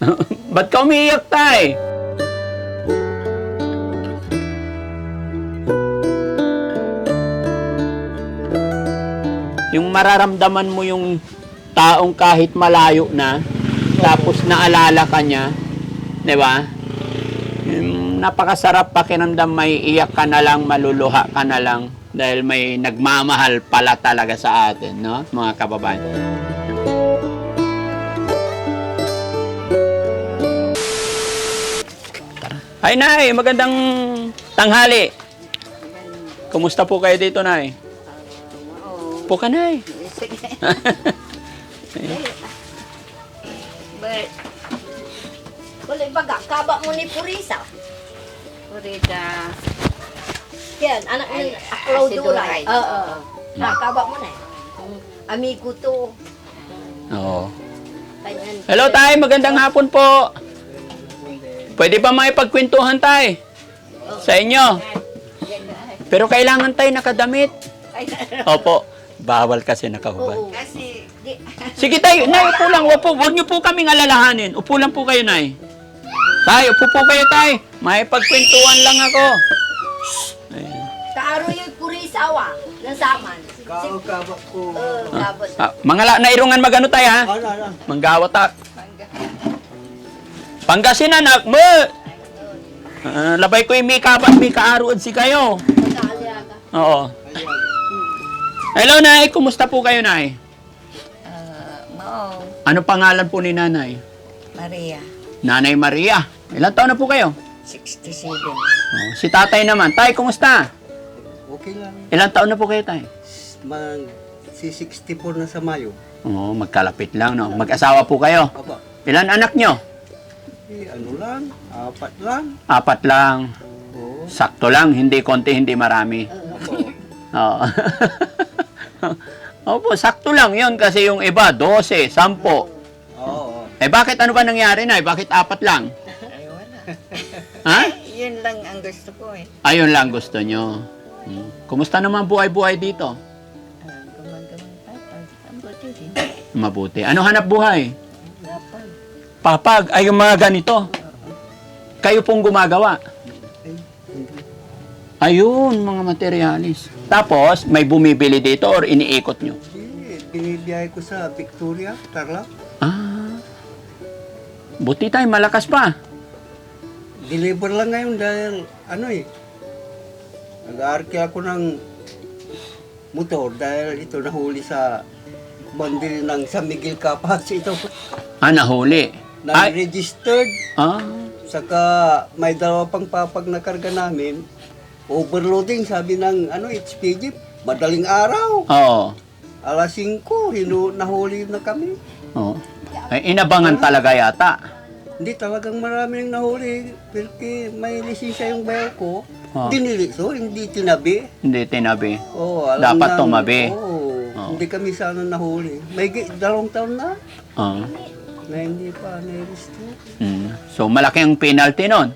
Ba't ka umiiyak, tay? Yung mararamdaman mo yung taong kahit malayo na, tapos naalala ka niya, di ba? Yung napakasarap pakiramdam may iyak ka na lang, maluluha ka na lang dahil may nagmamahal pala talaga sa atin, no? Mga kababayan. Ay, Nay, magandang tanghali. Kumusta po kayo dito, Nay? Po ka, Nay. Wala baga, kaba mo ni Purisa. Purita. Yan, anak ni upload si ulay. Duray. Oo. Nakaba mo na eh. Amigo to. Oo. Hello, Tay. Magandang hapon po. Pwede ba makipagkwentuhan, Tay? Sa inyo. Pero kailangan tayo nakadamit. Opo. Bawal kasi nakahubad. Kasi, Di, Sige tayo, Nay, upo lang. Upo. Huwag niyo po kaming alalahanin. Upo lang po kayo, Nay. Tay, upo po kayo, Tay. Makipagkwentuhan lang ako. Ayan. kaaro yung Purisa wa. Ng saman. Kao kabak ko. Oo, kabot. Ah, mga la, nairungan magano tayo, ha? Ano, ano? Manggawat ta. Pangasinan, anak mo. Ah, labay ko yung may kapat, may kaaroon si kayo. Oo. Hello, Nay. Kumusta po kayo, Nay? uh, Mao, Ano pangalan po ni Nanay? Maria, Nanay Maria. Ilan taon na po kayo? 67. Oh, si tatay naman. Tay, kumusta? Okay lang. Ilan taon na po kayo, tay? Mag, si 64 na sa Mayo. Oo, magkalapit lang, no? Mag-asawa po kayo. Aba, Ilan anak nyo? Eh, ano lang, apat lang. Apat lang. Oo. Sakto lang. Hindi konti, hindi marami. Oo. Opo, sakto lang yon kasi yung iba, 12, 10. Oo. Eh bakit ano ba nangyari na? Bakit apat lang? Ay, wala. Ha? Yun lang ang gusto ko eh. Ayun lang gusto nyo. Hmm. Kumusta naman buhay-buhay dito? Uh, gumagawa tapos, ang buti din. Mabuti. Ano hanap buhay? Papag, ay yung mga ganito. Kayo pong gumagawa. Ayun, mga materialis. Tapos, may bumibili dito or iniikot nyo? Hindi, binibiyahe ko sa Victoria, Tarlac. Ah. Buti tayo, malakas pa. Deliver lang ngayon dahil, ano eh, nag-aarki ako ng motor dahil ito nahuli sa bandil ng San Miguel Capas ito. Ah, nahuli. Ay, Na-registered ah. Saka may dalawa pang papag na karga namin. Overloading, sabi ng ano, HPG, madaling araw. Oo. Alas 5, hinu, nahuli na kami. Oo. Ay, inabangan talaga yata. Hindi talagang marami nang nahuli. Pero may lisensya yung bayaw ko. Oh. Diniliso, hindi tinabi. Hindi tinabi. Oh, alam Dapat ng- tumabi. Oo, Oh. hindi kami sana nahuli. May gi- dalawang taon na Oo. Na hindi pa na-restore. Mm. So, malaki ang penalty nun.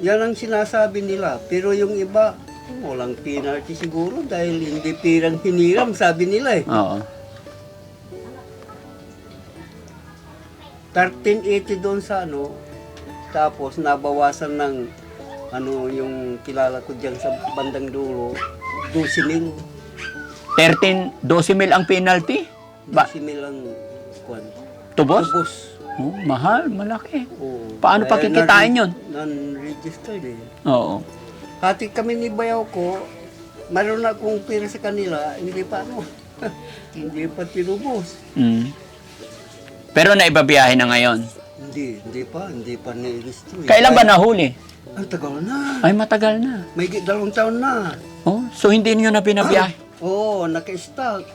Yan ang sinasabi nila. Pero yung iba, walang penalty siguro dahil hindi pirang hiniram, sabi nila eh. Oo. 1380 doon sa ano, tapos nabawasan ng ano yung kilala ko diyan sa bandang dulo, 12 mil. 13, 12 mil ang penalty? Ba, 12 mil ang kwan. Tubos? Tubos. Oh, mahal, malaki. Oo. Paano Kaya pakikitain non- yun? Non-registered eh. Oo. Hati kami ni bayaw ko, meron na akong pera sa kanila, hindi pa ano, hindi pa tinubos. Mm. Pero naibabiyahe na ngayon. Hindi, hindi pa, hindi pa ni-register. eh. Kailan ba nahuli? Ang tagal na. Ay, matagal na. May dalawang taon na. Oh, so hindi niyo na binabiyahe. Oo, naka-stock.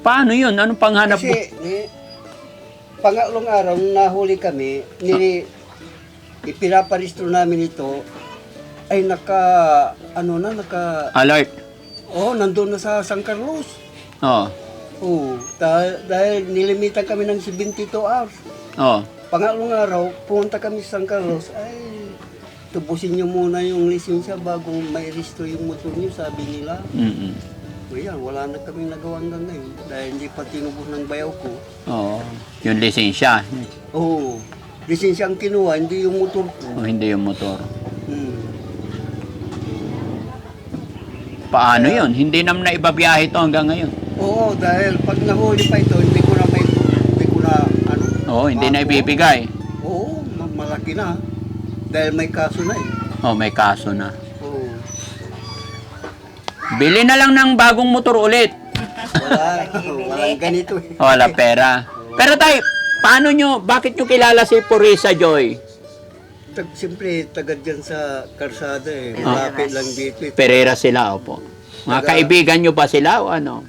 Paano yun? Anong panghanap mo? Kasi, ni, pangatlong araw, nung nahuli kami, ni, ipinaparistro namin ito, ay naka, ano na, naka, Alert. oh, nandun na sa San Carlos. Oo. Oo, dahil, dahil nilimitan kami ng 72 hours. Oo. Pangatlong araw, pumunta kami sa San Carlos, ay, tubusin niyo muna yung lisensya bago may resto yung motor niyo, sabi nila. Mm-mm. O yan, wala na kami nagawa hanggang ngayon dahil hindi pa tinubos ng bayaw ko. Oo. Yung lisensya. Oo. Lisensya ang kinuha, hindi yung motor ko. O hindi yung motor. Hmm. Paano yun? Hindi naman na ibabiyahe to hanggang ngayon. Oo, dahil pag nahuli pa ito, hindi ko na may, hindi ko na, ano, Oo, hindi na ibibigay. Oo, ma- malaki na. Dahil may kaso na eh. Oh, may kaso na. Bili na lang ng bagong motor ulit. Wala, walang ganito eh. Wala pera. Pero tay, paano nyo, bakit nyo kilala si Purisa Joy? Tag, siyempre, tagad dyan sa karsada eh. Ah. Malapit lang dito eh. Pereira sila, opo. Mga Taga- kaibigan nyo ba sila o ano?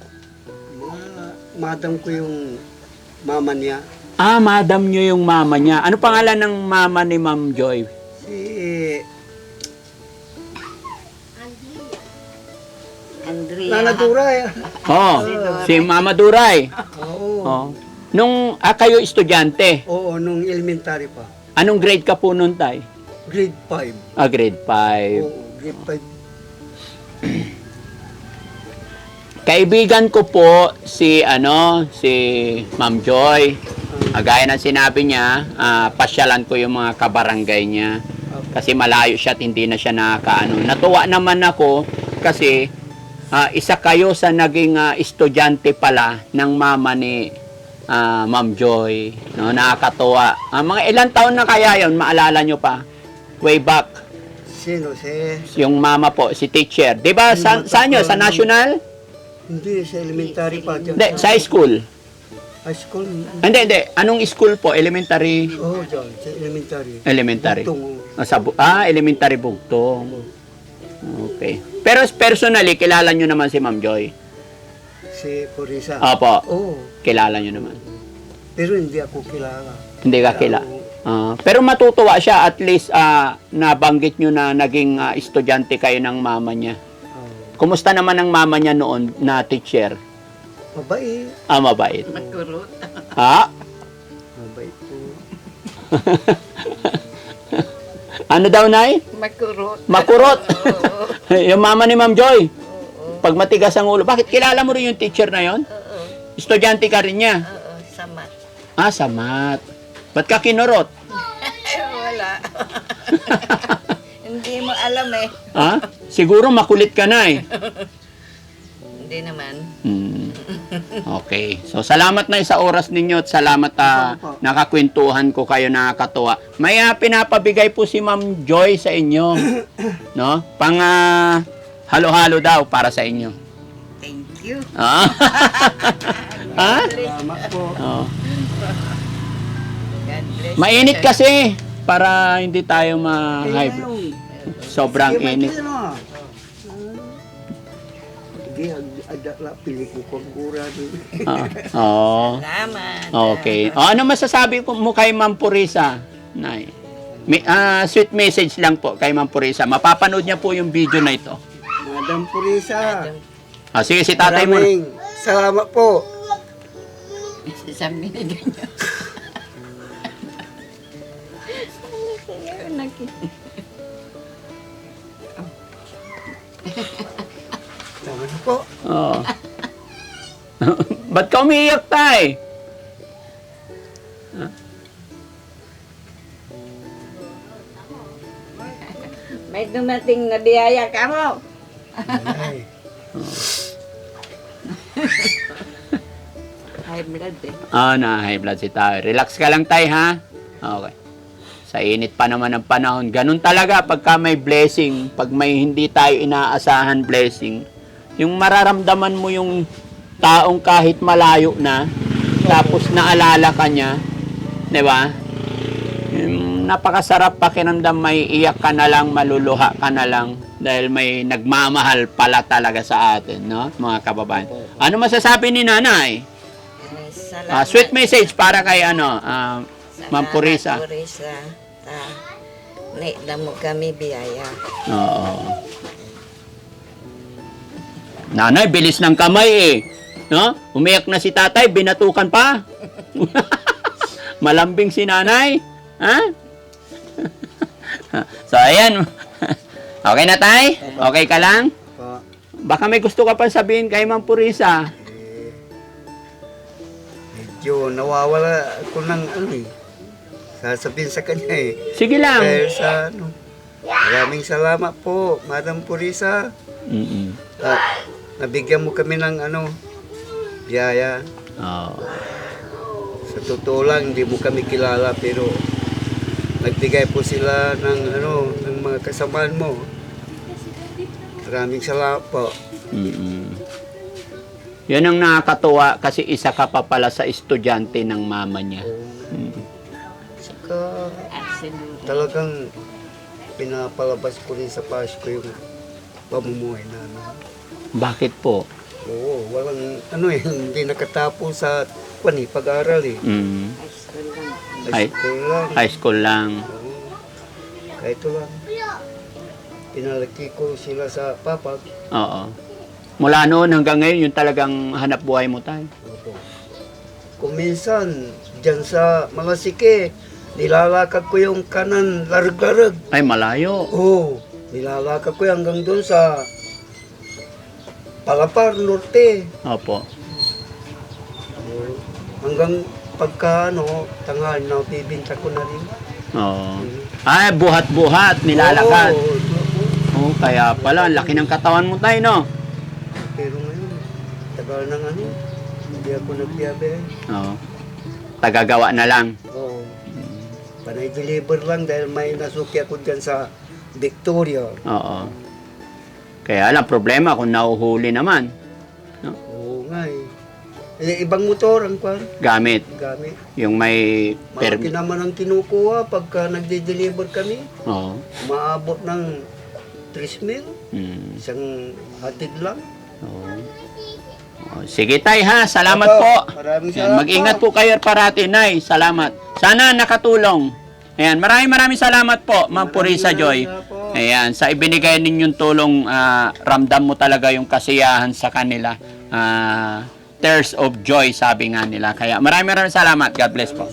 Mga, madam ko yung mama niya. Ah, madam nyo yung mama niya. Ano pangalan ng mama ni Ma'am Joy? Si, Nana Dura eh. Oh, si Mama Duray. Oo. Oh. Nung ah, kayo estudyante, Oo, nung elementary pa. anong grade ka po nun, tay? Grade 5. Ah, grade 5. Oo, grade 5. Kaibigan ko po si ano, si Ma'am Joy. Ah, gaya ng sinabi niya, ah, pasyalan ko yung mga kabarangay niya. Kasi malayo siya at hindi na siya nakakaano. Natuwa naman ako kasi ah, isa kayo sa naging ah, estudyante pala ng mama ni ah, Ma'am Joy. No, nakakatuwa. Ah, mga ilang taon na kaya yon maalala nyo pa? Way back. Sino? Si, Yung mama po, si teacher. Di ba, sa, saan nyo? Sa national? hindi, sa elementary pa. Hindi, sa high school. High school? Hindi, hindi. Anong school po? Elementary? Oo, dyan, sa elementary. Elementary. Bugtong, oo. Ah, sa, bu- ah, elementary bugtong. Okay. Pero personally, kilala nyo naman si Ma'am Joy. Si Purisa. Opo, Oo, kilala nyo naman. pero hindi ako kilala. Hindi ka kilala. Oo. Ah, pero matutuwa siya at least ah, nabanggit nyo na naging ah, estudyante kayo ng mama niya. Oo. Kumusta naman ang mama niya noon na teacher? Mabait. Ah, mabait. Magkurot. Ha? Mabait po. Ano daw, Nay? Magkurot. Makurot. Oo. yung mama ni Ma'am Joy. Pag matigas ang ulo. Bakit kilala mo rin yung teacher na yon? Oo. Estudyante ka rin niya. Oo. Samat. Ah, sa math. Ba't ka kinurot? Eh, wala. Hindi mo alam eh. Ha? Siguro makulit ka na eh. Hindi naman. Hmm. Okay. So, salamat na sa oras ninyo at salamat opo. nakakwentuhan ko kayo nakakatuwa. May ah, pinapabigay po si Ma'am Joy sa inyo. No? Pang ah, halo-halo daw para sa inyo. Thank you. Ah? ha? Salamat po. Oh. Mainit kasi para hindi tayo ma-high Eh, blood. Sobrang init. Sige, ag- adala, pili ko kong kura doon. Ah, Oo. Salamat. Okay. O, ano masasabi ko mo kay Ma'am Purisa? Nay. May, ah, sweet message lang po kay Ma'am Purisa. Mapapanood niya po yung video na ito. Madam Purisa, Ah, sige, si tatay mo. maraming salamat po. Isang binigyan niyo. Ayun, naki- Tama Ba't ka umiiyak, tay? May dumating na biyaya ka mo. Ay, High blood eh. Ah, na high blood si tay. Relax ka lang, tay, ha? Okay. Sa init pa naman ng panahon. Ganun talaga pagka may blessing, pag may hindi tayo inaasahan blessing, yung mararamdaman mo yung taong kahit malayo na, tapos naalala ka niya, di ba? Napakasarap pakiramdam, may iyak ka na lang, maluluha ka na lang, dahil may nagmamahal pala talaga sa atin, no? Mga kababayan. Ano masasabi ni nanay? Ah, sweet message para kay ano, ah, Ma'am Purisa. Purisa. Ta, naida mo kami biyaya. Oo. Nanay, bilis ng kamay eh. No? Umiyak na si tatay, binatukan pa. Malambing si nanay. Ha? so, ayan. okay na, tay? Okay ka lang? Baka may gusto ka pa sabihin kay Ma'am Purisa. Eh, medyo nawawala ako ng ano eh. Sasabihin sa kanya eh. Sige lang. Dahil sa ano. Maraming salamat po, Madam Purisa. Mm-mm. Ah, nabigyan mo kami ng ano, yaya. Oo. Sa totoo lang, hindi mo kami kilala pero nagbigay po sila ng ano, ng mga kasamaan mo. Maraming salamat po. Mm-mm. Yan ang nakakatuwa kasi isa ka pa pala sa estudyante ng mama niya. Mm. Saka talagang pinapalabas ko rin sa Pasko yung pamumuhay namin. Bakit po? Oo, walang ano eh, hindi nakatapos sa kwan eh, pag-aaral eh. Mm. High school lang. High school lang. Oo. Kahit lang. Pinalaki ko sila sa papag. Oo. Mula noon hanggang ngayon, yung talagang hanap buhay mo tayo. Opo. Kung minsan, dyan sa Malasike, nilalakad ko yung kanan larag-larag. Ay, malayo. Oo, nilalakad ko yung hanggang doon sa Palapar, Norte. Opo. Hanggang pagka ano, tanghal na bibinta ko na rin. Oo. Ay, buhat-buhat, nilalakad. Oo, oo. Kaya pala, laki ng katawan mo tayo, no? Pero ngayon, tagal ng ano, hindi ako nagbiyabe. Oo. Tagagawa na lang. Oo. Panay deliver lang dahil may nasuki ako dyan sa Victoria. Oo. Kaya lang, problema kung nauhuli naman. Oo nga eh. Eh, ibang motor ang kwan, Gamit. gamit. Yung may... Per... Malaki naman ang kinukuha pagka nagde-deliver kami. Oo. Maabot ng 3 mil, Mm. isang hatid lang. Oo. Oo. Sige tay ha, salamat Opo, po. maraming salamat mag-ingat po. kayo parati, Nay. Salamat. Sana nakatulong. Ayan, maraming maraming salamat po, Ma'am Purisa Joy. po. Ayan, sa ibinigay ninyong tulong, ah, ramdam mo talaga yung kasiyahan sa kanila. Ah, tears of joy, sabi nga nila. Kaya maraming maraming salamat. God bless po.